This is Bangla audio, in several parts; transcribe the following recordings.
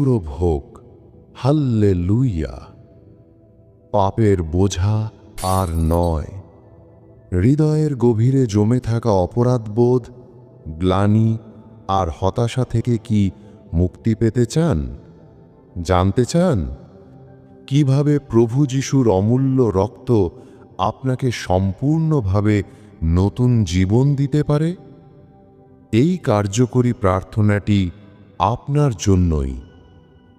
গৌরব হোক হাল্লে লুইয়া পাপের বোঝা আর নয়। হৃদয়ের গভীরে জমে থাকা অপরাধবোধ, গ্লানি আর হতাশা থেকে কি মুক্তি পেতে চান? জানতে চান? কীভাবে প্রভু যিশুর অমূল্য রক্ত আপনাকে সম্পূর্ণভাবে নতুন জীবন দিতে পারে? এই কার্যকরী প্রার্থনাটি আপনার জন্যই।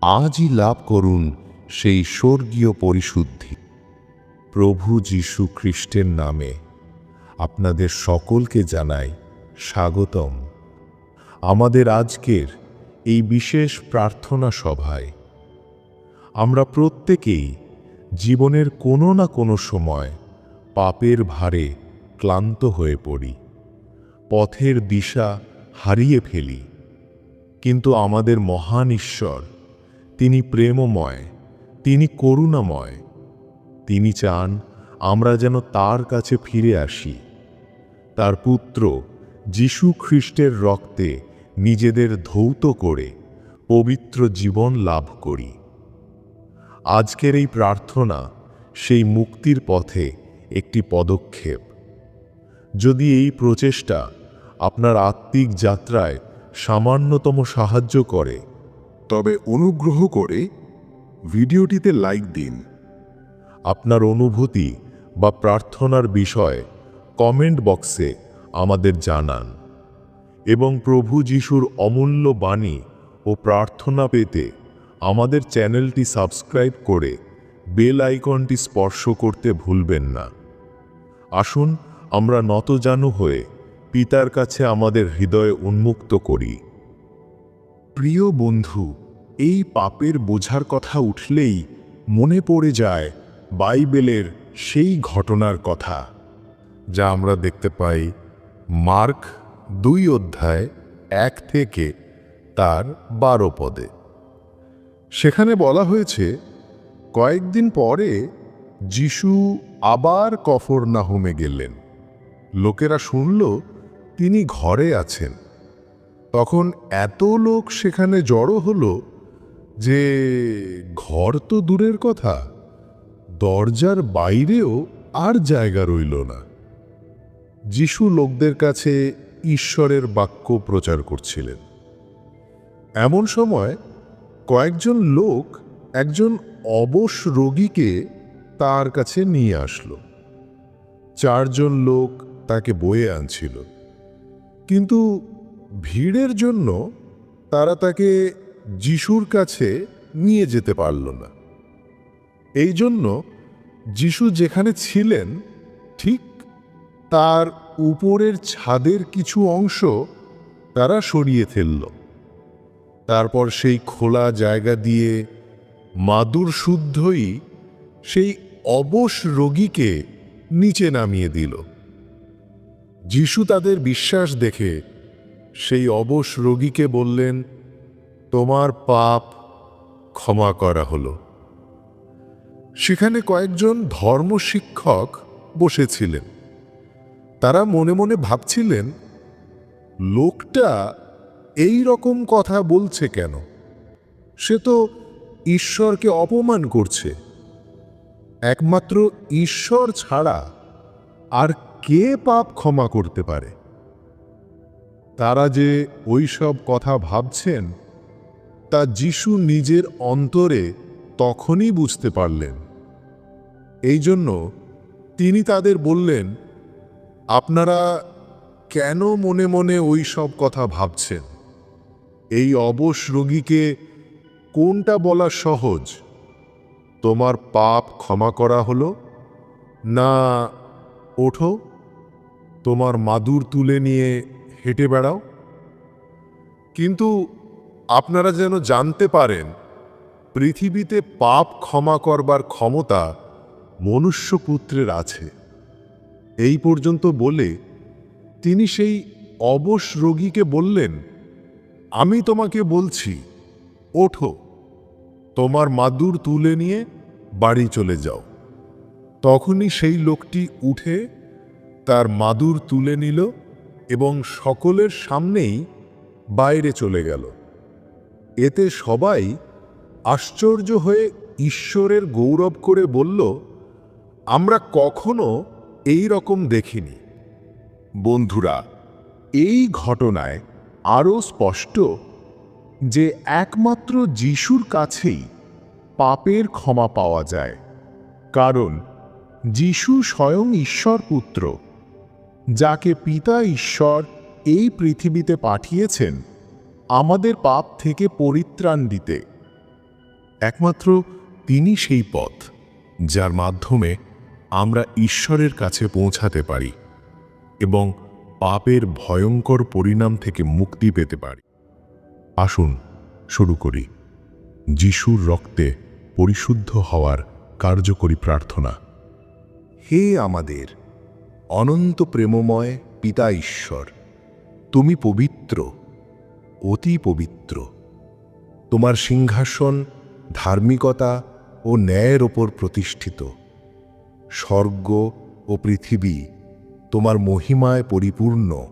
আজই লাভ করুন সেই স্বর্গীয় পরিশুদ্ধি। প্রভু যীশু খ্রিস্টের নামে আপনাদের সকলকে জানাই স্বাগতম। আমাদের আজকের এই বিশেষ প্রার্থনা সভায় আমরা প্রত্যেকেই জীবনের কোনো না কোনো সময় পাপের ভারে ক্লান্ত হয়ে পড়ি, পথের দিশা হারিয়ে ফেলি। কিন্তু আমাদের মহান ঈশ্বর তিনি প্রেমময়, তিনি করুণাময়। তিনি চান আমরা যেন তার কাছে ফিরে আসি। তার পুত্র যীশু খ্রিস্টের রক্তে নিজেদের ধৌত করে পবিত্র জীবন লাভ করি। আজকের এই প্রার্থনা সেই মুক্তির পথে একটি পদক্ষেপ। যদি এই প্রচেষ্টা আপনার আত্মিক যাত্রায় সামান্যতম সাহায্য করে তবে অনুগ্রহ করে ভিডিওটিতে লাইক দিন। আপনার অনুভূতি বা প্রার্থনার বিষয় কমেন্ট বক্সে আমাদের জানান এবং প্রভু যিশুর অমূল্য বাণী ও প্রার্থনা পেতে আমাদের চ্যানেলটি সাবস্ক্রাইব করে বেল আইকনটি স্পর্শ করতে ভুলবেন না। আসুন আমরা নতজানু হয়ে পিতার কাছে আমাদের হৃদয় উন্মুক্ত করি। প্রিয় বন্ধু এই পাপের বোঝার কথা উঠলেই মনে পড়ে যায় বাইবেলের সেই ঘটনার কথা, যা আমরা দেখতে পাই মার্ক দুই অধ্যায় এক থেকে তার বারো পদে। সেখানে বলা হয়েছে, কয়েকদিন পরে যিশু আবার কফর নাহুমে গেলেন। লোকেরা শুনল, তিনি ঘরে আছেন। তখন এত লোক সেখানে জড়ো হলো যে ঘর তো দূরের কথা, দরজার বাইরেও আর জায়গা রইল না। যিশু লোকদের কাছে ঈশ্বরের বাক্য প্রচার করছিলেন। এমন সময় কয়েকজন লোক একজন অবশ রোগীকে তার কাছে নিয়ে আসলো। চারজন লোক তাকে বয়ে আনছিল। কিন্তু ভিড়ের জন্য তারা তাকে যিশুর কাছে নিয়ে যেতে পারল না। এই জন্য যিশু যেখানে ছিলেন, ঠিক তার উপরের ছাদের কিছু অংশ তারা সরিয়ে ফেলল। তারপর সেই খোলা জায়গা দিয়ে মাদুর শুদ্ধই সেই অবশ রোগীকে নিচে নামিয়ে দিল। যিশু তাদের বিশ্বাস দেখে সেই অবশ রোগীকে বললেন তোমার পাপ ক্ষমা করা হলো। সেখানে কয়েকজন ধর্ম শিক্ষক বসেছিলেন। তারা মনে মনে ভাবছিলেন, লোকটা এই রকম কথা বলছে কেন? সে তো ঈশ্বরকে অপমান করছে। একমাত্র ঈশ্বর ছাড়া আর কে পাপ ক্ষমা করতে পারে? তারা যে ওই সব কথা ভাবছেন তা যিশু নিজের অন্তরে তখনই বুঝতে পারলেন। এই জন্য তিনি তাদের বললেন, আপনারা কেন মনে মনে ওই সব কথা ভাবছেন? এই অবশ রোগীকে কোনটা বলা সহজ? তোমার পাপ ক্ষমা করা হলো? না, ওঠো, তোমার মাদুর তুলে নিয়ে হেঁটে বেড়াও। কিন্তু আপনারা যেন জানতে পারেন, পৃথিবীতে পাপ ক্ষমা করবার ক্ষমতা মনুষ্যপুত্রের আছে। এই পর্যন্ত বলে তিনি সেই অবশ রোগীকে বললেন, আমি তোমাকে বলছি, ওঠো, তোমার মাদুর তুলে নিয়ে বাড়ি চলে যাও। তখনই সেই লোকটি উঠে তার মাদুর তুলে নিল এবং সকলের সামনেই বাইরে চলে গেল। এতে সবাই আশ্চর্য হয়ে ঈশ্বরের গৌরব করে বলল, আমরা কখনো এই রকম দেখিনি। বন্ধুরা, এই ঘটনায় আরও স্পষ্ট যে একমাত্র যিশুর কাছেই পাপের ক্ষমা পাওয়া যায়, কারণ যিশু স্বয়ং ঈশ্বর পুত্র যাকে পিতা ঈশ্বর এই পৃথিবীতে পাঠিয়েছেন আমাদের পাপ থেকে পরিত্রাণ দিতে। একমাত্র তিনি সেই পথ, যার মাধ্যমে আমরা ঈশ্বরের কাছে পৌঁছাতে পারি এবং পাপের ভয়ঙ্কর পরিণাম থেকে মুক্তি পেতে পারি। আসুন শুরু করি। যিশুর রক্তে পরিশুদ্ধ হওয়ার কার্যকরী প্রার্থনা। হে আমাদের, অনন্ত প্রেমময় পিতা ঈশ্বর, তুমি পবিত্র। অতি পবিত্র। তোমার সিংহাসন ধার্মিকতা ও ন্যায়ের ওপর প্রতিষ্ঠিত। স্বর্গ ও পৃথিবী তোমার মহিমায় পরিপূর্ণ।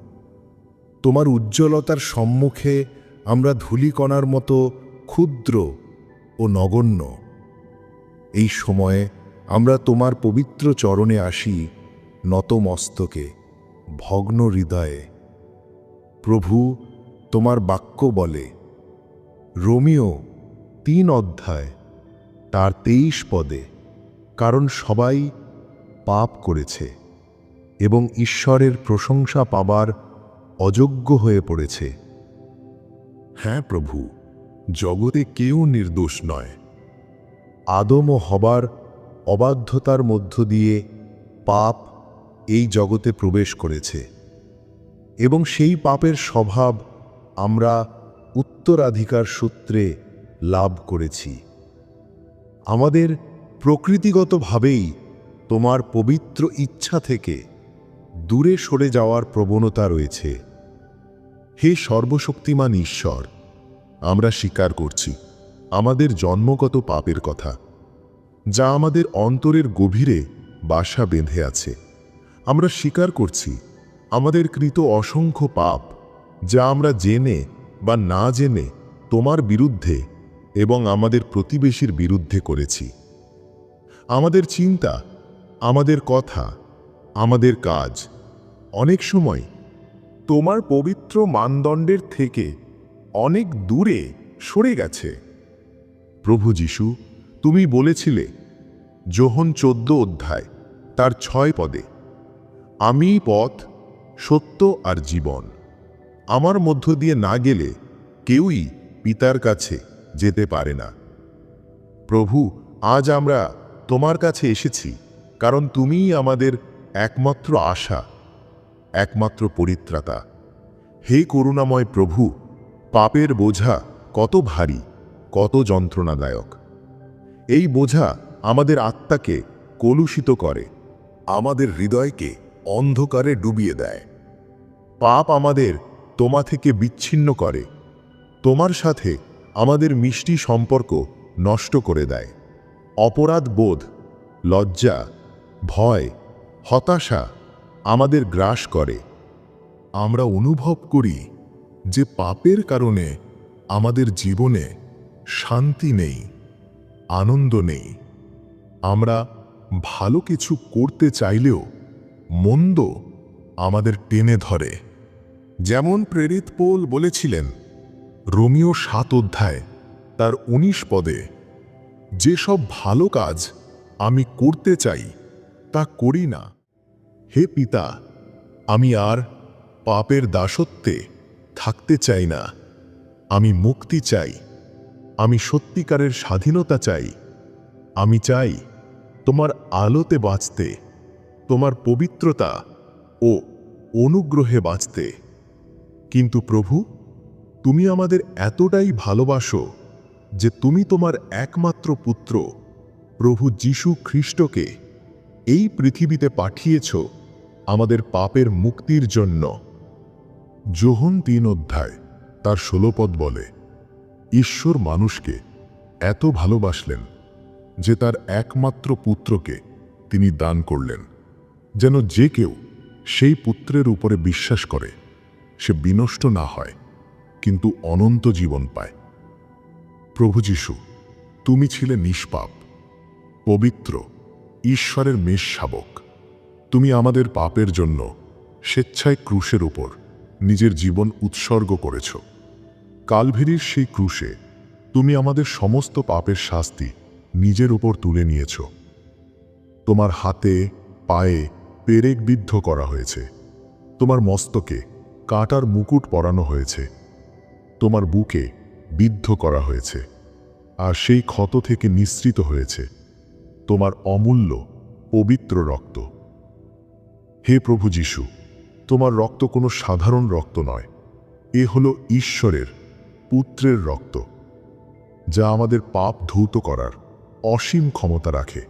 তোমার উজ্জ্বলতার সম্মুখে আমরা ধূলিকণার মতো ক্ষুদ্র ও নগণ্য। এই সময়ে আমরা তোমার পবিত্র চরণে আসি নত মস্তকে ভগ্ন হৃদয়ে প্রভু তোমার বাক্য বলে। রোমিও তিন অধ্যায়, তার তেইশ পদে, কারণ সবাই পাপ করেছে এবং ঈশ্বরের প্রশংসা পাবার অযোগ্য হয়ে পড়েছে। হ্যাঁ প্রভু, জগতে কেউ নির্দোষ নয়। আদম ও হবার অবাধ্যতার মধ্য দিয়ে পাপ এই জগতে প্রবেশ করেছে এবং সেই পাপের স্বভাব আমরা উত্তরাধিকার সূত্রে লাভ করেছি। আমাদের প্রকৃতিগতভাবেই তোমার পবিত্র ইচ্ছা থেকে দূরে সরে যাওয়ার প্রবণতা রয়েছে। হে সর্বশক্তিমান ঈশ্বর, আমরা স্বীকার করছি, আমাদের জন্মগত পাপের কথা, যা আমাদের অন্তরের গভীরে বাসা বেঁধে আছে। আমরা স্বীকার করছি, আমাদের কৃত অসংখ্য পাপ যা আমরা জেনে বা না জেনে তোমার বিরুদ্ধে এবং আমাদের প্রতিবেশীর বিরুদ্ধে করেছি। আমাদের চিন্তা, আমাদের কথা, আমাদের কাজ, অনেক সময় তোমার পবিত্র মানদণ্ডের থেকে অনেক দূরে সরে গেছে। প্রভু যিশু, তুমি বলেছিলে, যোহন চোদ্দ অধ্যায়, তার ছয় পদে, আমি পথ, সত্য আর জীবন। আমার মধ্য দিয়ে না গেলে কেউই পিতার কাছে যেতে পারে না। প্রভু, আজ আমরা তোমার কাছে এসেছি, কারণ তুমিই আমাদের একমাত্র আশা, একমাত্র পরিত্রাতা। হে করুণাময় প্রভু, পাপের বোঝা কত ভারী, কত যন্ত্রণাদায়ক। এই বোঝা আমাদের আত্মাকে কলুষিত করে, আমাদের হৃদয়কে অন্ধকারে ডুবিয়ে দেয়। পাপ আমাদের তোমা থেকে বিচ্ছিন্ন করে। তোমার সাথে আমাদের মিষ্টি সম্পর্ক নষ্ট করে দেয়। অপরাধ বোধ, লজ্জা, ভয়, হতাশা আমাদের গ্রাস করে। আমরা অনুভব করি যে পাপের কারণে আমাদের জীবনে শান্তি নেই, আনন্দ নেই। আমরা ভালো কিছু করতে চাইলেও মন্দ আমাদের টেনে ধরে। যেমন প্রেরিত পোল বলেছিলেন, রোমিও সাত অধ্যায়, তার উনিশ পদে, যেসব ভালো কাজ আমি করতে চাই, তা করি না। হে পিতা, আমি আর পাপের দাসত্বে থাকতে চাই না। আমি মুক্তি চাই, আমি সত্যিকারের স্বাধীনতা চাই। আমি চাই তোমার আলোতে বাঁচতে, তোমার পবিত্রতা ও অনুগ্রহে বাঁচতে। কিন্তু প্রভু, তুমি আমাদের এতটাই ভালোবাসো যে তুমি তোমার একমাত্র পুত্র, প্রভু যীশু খ্রিস্টকে এই পৃথিবীতে পাঠিয়েছ আমাদের পাপের মুক্তির জন্য। যোহন তিন অধ্যায়, তার ষোলপদ বলে, ঈশ্বর মানুষকে এত ভালোবাসলেন যে তার একমাত্র পুত্রকে তিনি দান করলেন, যেন যে কেউ সেই পুত্রের উপরে বিশ্বাস করে। সে বিনষ্ট না হয়, কিন্তু অনন্ত জীবন পায়। প্রভু যিশু, তুমি ছিলে নিষ্পাপ, পবিত্র, ঈশ্বরের মেষ শাবক। তুমি আমাদের পাপের জন্য স্বেচ্ছায় ক্রুশের উপর নিজের জীবন উৎসর্গ করেছ। কালভেরির সেই ক্রুশে তুমি আমাদের সমস্ত পাপের শাস্তি নিজের উপর তুলে নিয়েছ। তোমার হাতে, পায়ে পেরেক বিদ্ধ করা হয়েছে। তোমার মস্তকে কাঁটার মুকুট পরানো হয়েছে। তোমার বুকে বিদ্ধ করা হয়েছে আর সেই ক্ষত থেকে নিঃসৃত হয়েছে। তোমার অমূল্য, পবিত্র রক্ত। হে প্রভু যিশু, তোমার রক্ত কোনো সাধারণ রক্ত নয়। এ হলো ঈশ্বরের, পুত্রের রক্ত, যা আমাদের পাপ ধৌত করার অসীম ক্ষমতা রাখে।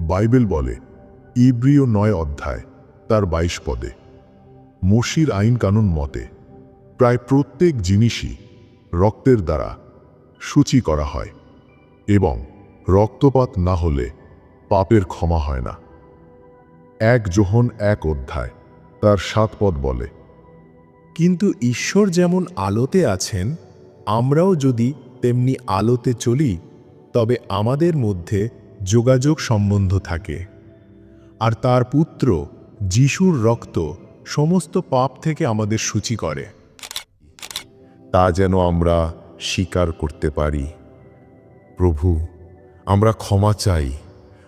বাইবেল বলে, ইব্রিয় নয় অধ্যায়, তার বাইশ পদে। মসির আইন কানুন মতে, প্রায় প্রত্যেক জিনিসই রক্তের দ্বারা সূচি করা হয় এবং রক্তপাত না হলে পাপের ক্ষমা হয় না। এক যোহন এক অধ্যায় তার সাত পদ বলে, কিন্তু ঈশ্বর যেমন আলোতে আছেন, আমরাও যদি তেমনি আলোতে চলি, তবে আমাদের মধ্যে যোগাযোগ সম্বন্ধ থাকে। আর তার পুত্র যিশুর রক্ত সমস্ত পাপ থেকে আমাদের সূচি করে। তা যেন আমরা স্বীকার করতে পারি। প্রভু, আমরা ক্ষমা চাই।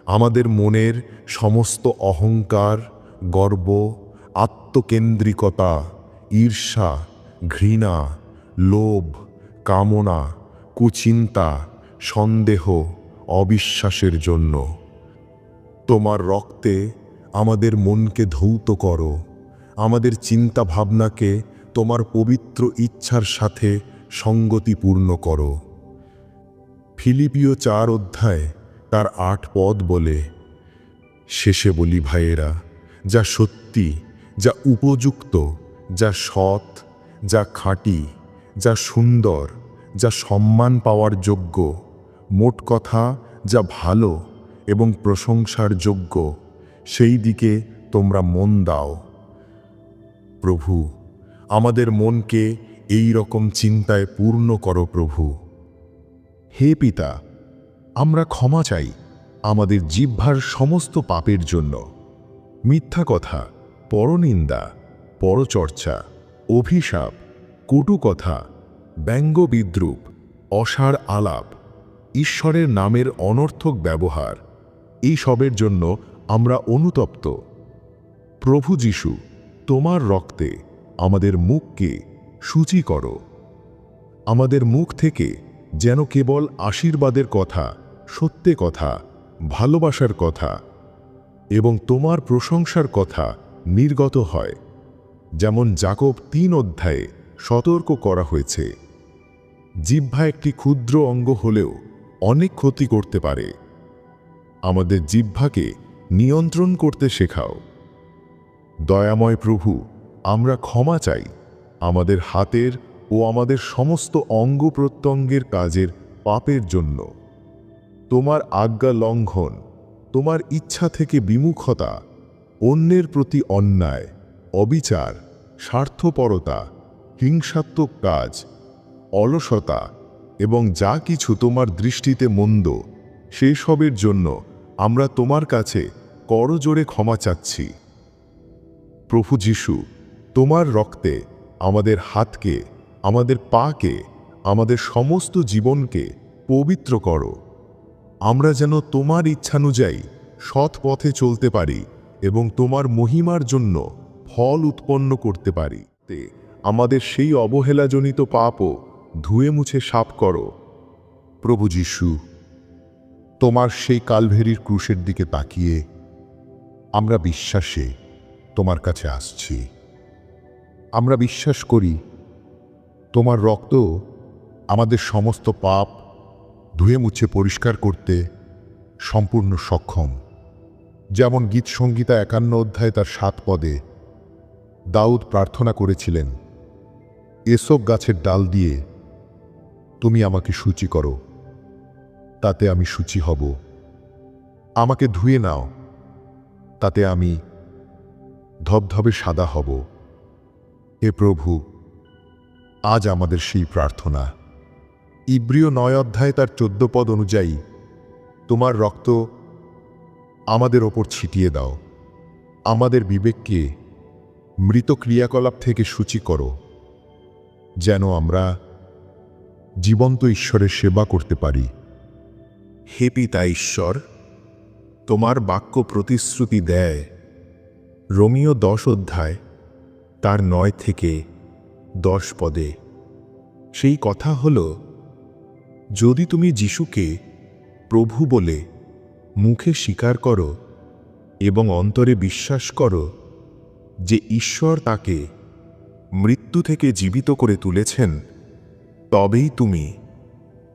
আমাদের মনের সমস্ত অহংকার, গর্ব, আত্মকেন্দ্রিকতা, ঈর্ষা, ঘৃণা, লোভ, কামনা, কুচিন্তা, সন্দেহ, অবিশ্বাসের জন্য। তোমার রক্তে আমাদের মনকে ধৌত করো। আমাদের চিন্তা ভাবনাকে তোমার পবিত্র ইচ্ছার সাথে সঙ্গতিপূর্ণ করো। ফিলিপিও চার অধ্যায় তার আট পদ বলে, শেষে বলি ভাইয়েরা, যা সত্যি, যা উপযুক্ত, যা সৎ, যা খাঁটি, যা সুন্দর, যা সম্মান পাওয়ার যোগ্য, মোট কথা যা ভালো এবং প্রশংসার যোগ্য, সেই দিকে তোমরা মন দাও। প্রভু, আমাদের মনকে এই রকম চিন্তায় পূর্ণ করো প্রভু। হে পিতা, আমরা ক্ষমা চাই আমাদের জিহ্বার সমস্ত পাপের জন্য। মিথ্যা কথা, পরনিন্দা, পরচর্চা, অভিশাপ, কটু কথা, ব্যঙ্গ বিদ্রুপ, অসার আলাপ, ঈশ্বরের নামের অনর্থক ব্যবহার, এই সবের জন্য আমরা অনুতপ্ত। প্রভু যিশু তোমার রক্তে আমাদের মুখকে সূচি করো। আমাদের মুখ থেকে যেন কেবল আশীর্বাদের কথা, সত্যে কথা, ভালোবাসার কথা এবং তোমার প্রশংসার কথা নির্গত হয়, যেমন জাকব তিন অধ্যায়ে সতর্ক করা হয়েছে। জিহ্বা একটি ক্ষুদ্র অঙ্গ হলেও অনেক ক্ষতি করতে পারে। আমাদের জিহ্বাকে নিয়ন্ত্রণ করতে শেখাও। দয়াময় প্রভু, আমরা ক্ষমা চাই আমাদের হাতের ও আমাদের সমস্ত অঙ্গ প্রত্যঙ্গের কাজের পাপের জন্য। তোমার আজ্ঞা লঙ্ঘন, তোমার ইচ্ছা থেকে বিমুখতা, অন্যের প্রতি অন্যায়, অবিচার, স্বার্থপরতা, হিংসাত্মক কাজ, অলসতা এবং যা কিছু তোমার দৃষ্টিতে মন্দ, সেসবের জন্য আমরা তোমার কাছে করজোরে ক্ষমা চাচ্ছি। প্রভু যিশু, তোমার রক্তে, আমাদের হাতকে, আমাদের পাকে, আমাদের সমস্ত জীবনকে পবিত্র করো। আমরা যেন তোমার ইচ্ছানুযায়ী সৎ পথে চলতে পারি এবং তোমার মহিমার জন্য ফল উৎপন্ন করতে পারি। আমাদের সেই অবহেলাজনিত পাপও ধুয়ে মুছে সাপ করো। প্রভু যিশু, তোমার সেই কালভেরির ক্রুশের দিকে তাকিয়ে আমরা বিশ্বাসে তোমার কাছে আসছি। আমরা বিশ্বাস করি, তোমার রক্ত আমাদের সমস্ত পাপ ধুয়ে মুছে পরিষ্কার করতে সম্পূর্ণ সক্ষম। যেমন গীত সংগীতা একান্ন অধ্যায় তার সাত পদে দাউদ প্রার্থনা করেছিলেন, এসব গাছের ডাল দিয়ে তুমি আমাকে সূচি করো, তাতে আমি সূচি হব। আমাকে ধুয়ে নাও, তাতে আমি ধবধবে সাদা হব। হে প্রভু, আজ আমাদের সেই প্রার্থনা। ইব্রিয় নয় অধ্যায় তার চোদ্দ পদ অনুযায়ী তোমার রক্ত আমাদের ওপর ছিটিয়ে দাও। আমাদের বিবেককে মৃত ক্রিয়াকলাপ থেকে সূচি করো, যেন আমরা জীবন্ত ঈশ্বরের সেবা করতে পারি। হে পিতা ঈশ্বর, তোমার বাক্য প্রতিশ্রুতি দেয়। রোমিও দশ অধ্যায়, তার নয় থেকে দশ পদে। সেই কথা হল, যদি তুমি যিশুকে প্রভু বলে মুখে স্বীকার করো এবং অন্তরে বিশ্বাস করো যে ঈশ্বর তাকে মৃত্যু থেকে জীবিত করে তুলেছেন, তবেই তুমি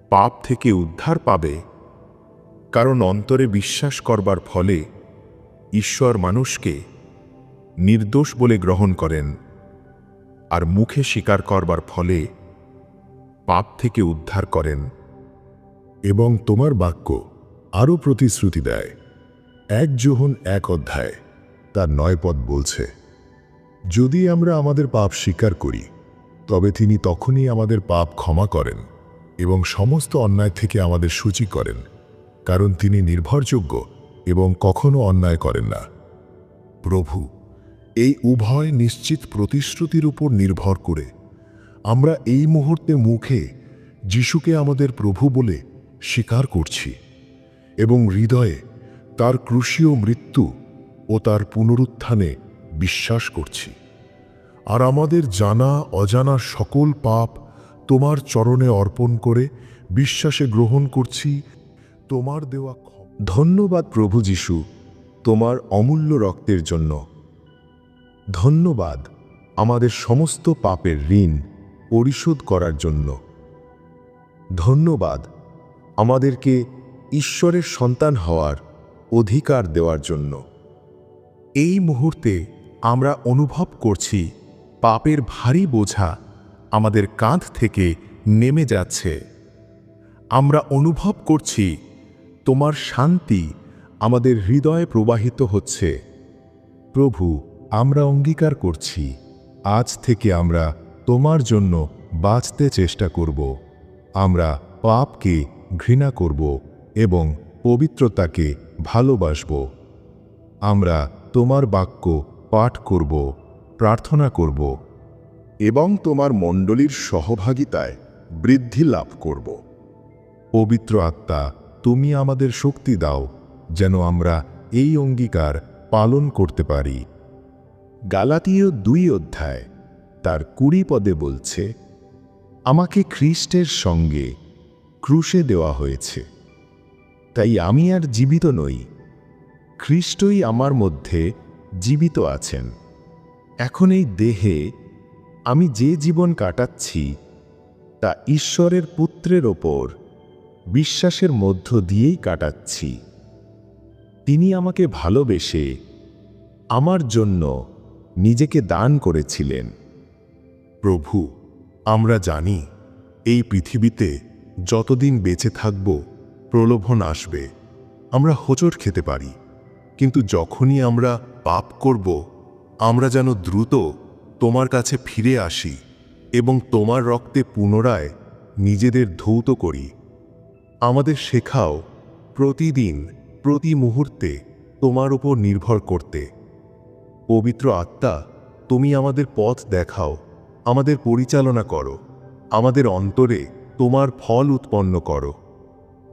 পাপ থেকে উদ্ধার পাবে। কারণ অন্তরে বিশ্বাস করবার ফলে ঈশ্বর মানুষকে নির্দোষ বলে গ্রহণ করেন আর মুখে স্বীকার করবার ফলে পাপ থেকে উদ্ধার করেন এবং তোমার বাক্য আরও প্রতিশ্রুতি দেয়। এক যোহন এক অধ্যায়, তার নয় পদ বলছে, যদি আমরা আমাদের পাপ স্বীকার করি, তবে তিনি তখনই আমাদের পাপ ক্ষমা করেন এবং সমস্ত অন্যায় থেকে আমাদের সূচি করেন, কারণ তিনি নির্ভরযোগ্য এবং কখনো অন্যায় করেন না। প্রভু এই উভয় নিশ্চিত প্রতিশ্রুতির উপর নির্ভর করে। আমরা এই মুহূর্তে মুখে যিশুকে আমাদের প্রভু বলে স্বীকার করছি এবং হৃদয়ে তার ক্রুশীয় মৃত্যু ও তার পুনরুত্থানে বিশ্বাস করছি। আর আমাদের জানা, অজানা সকল পাপ তোমার চরণে অর্পণ করে বিশ্বাসে গ্রহণ করছি, তোমার দেওয়া ধন্যবাদ প্রভু যিশু, তোমার অমূল্য রক্তের জন্য। ধন্যবাদ আমাদের সমস্ত পাপের ঋণ পরিশোধ করার জন্য। ধন্যবাদ আমাদেরকে ঈশ্বরের সন্তান হওয়ার অধিকার দেওয়ার জন্য। এই মুহূর্তে আমরা অনুভব করছি পাপের ভারী বোঝা আমাদের কাঁধ থেকে নেমে যাচ্ছে। আমরা অনুভব করছি তোমার শান্তি আমাদের হৃদয়ে প্রবাহিত হচ্ছে। প্রভু আমরা অঙ্গীকার করছি। আজ থেকে আমরা তোমার জন্য বাঁচতে চেষ্টা করব। আমরা পাপকে ঘৃণা করব এবং পবিত্রতাকে ভালোবাসব। আমরা তোমার বাক্য পাঠ করব, প্রার্থনা করব এবং তোমার মণ্ডলীর সহভাগিতায় বৃদ্ধি লাভ করব। পবিত্র আত্মা, তুমি আমাদের শক্তি দাও, যেন আমরা এই অঙ্গীকার পালন করতে পারি। গালাতীয় দুই অধ্যায়, তার কুড়ি পদে বলছে, আমাকে খ্রিস্টের সঙ্গে ক্রুশে দেওয়া হয়েছে। তাই আমি আর জীবিত নই, খ্রিস্টই আমার মধ্যে জীবিত আছেন। এখন এই দেহে আমি যে জীবন কাটাচ্ছি, তা ঈশ্বরের পুত্রের ওপর বিশ্বাসের মধ্য দিয়েই কাটাচ্ছি। তিনি আমাকে ভালোবেসে আমার জন্য নিজেকে দান করেছিলেন। প্রভু, আমরা জানি, এই পৃথিবীতে যতদিন বেঁচে থাকব, প্রলোভন আসবে। আমরা হোঁচট খেতে পারি, কিন্তু যখনই আমরা পাপ করব, আমরা যেন দ্রুত তোমার কাছে ফিরে আসি এবং তোমার রক্তে পুনরায় নিজেদের ধৌত করি। আমাদের শেখাও, প্রতিদিন, প্রতি মুহূর্তে তোমার উপর নির্ভর করতে। পবিত্র আত্মা, তুমি আমাদের পথ দেখাও, আমাদের পরিচালনা করো, আমাদের অন্তরে তোমার ফল উৎপন্ন করো।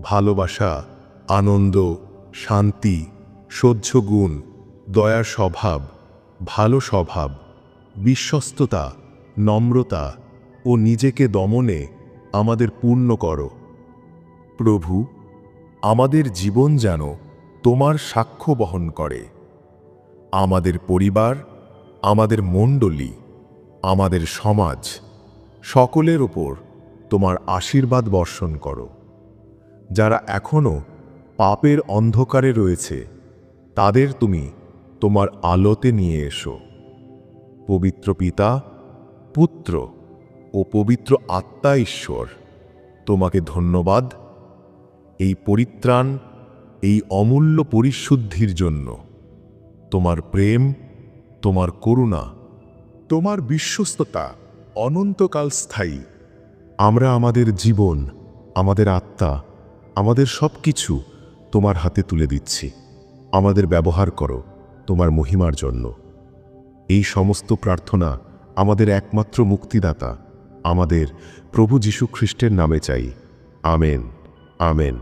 ভালোবাসা, আনন্দ, শান্তি, সহ্য গুণ, দয়ার স্বভাব, ভালো স্বভাব, বিশ্বস্ততা, নম্রতা ও নিজেকে দমনে আমাদের পূর্ণ করো। প্রভু, আমাদের জীবন যেন তোমার সাক্ষ্য বহন করে। আমাদের পরিবার, আমাদের মণ্ডলী, আমাদের সমাজ, সকলের ওপর তোমার আশীর্বাদ বর্ষণ করো। যারা এখনও পাপের অন্ধকারে রয়েছে, তাদের তুমি তোমার আলোতে নিয়ে এসো। পবিত্র পিতা, পুত্র ও পবিত্র আত্মা ঈশ্বর, তোমাকে ধন্যবাদ। এই পরিত্রাণ, এই অমূল্য পরিশুদ্ধির জন্য। তোমার প্রেম, তোমার করুণা, তোমার বিশ্বস্ততা অনন্তকাল স্থায়ী। আমরা আমাদের জীবন, আমাদের আত্মা, আমাদের সব কিছু তোমার হাতে তুলে দিচ্ছি। আমাদের ব্যবহার করো তোমার মহিমার জন্য। এই সমস্ত প্রার্থনা আমাদের একমাত্র মুক্তিদাতা, আমাদের প্রভু যীশু খ্রিস্টের নামে চাই। Amen amen.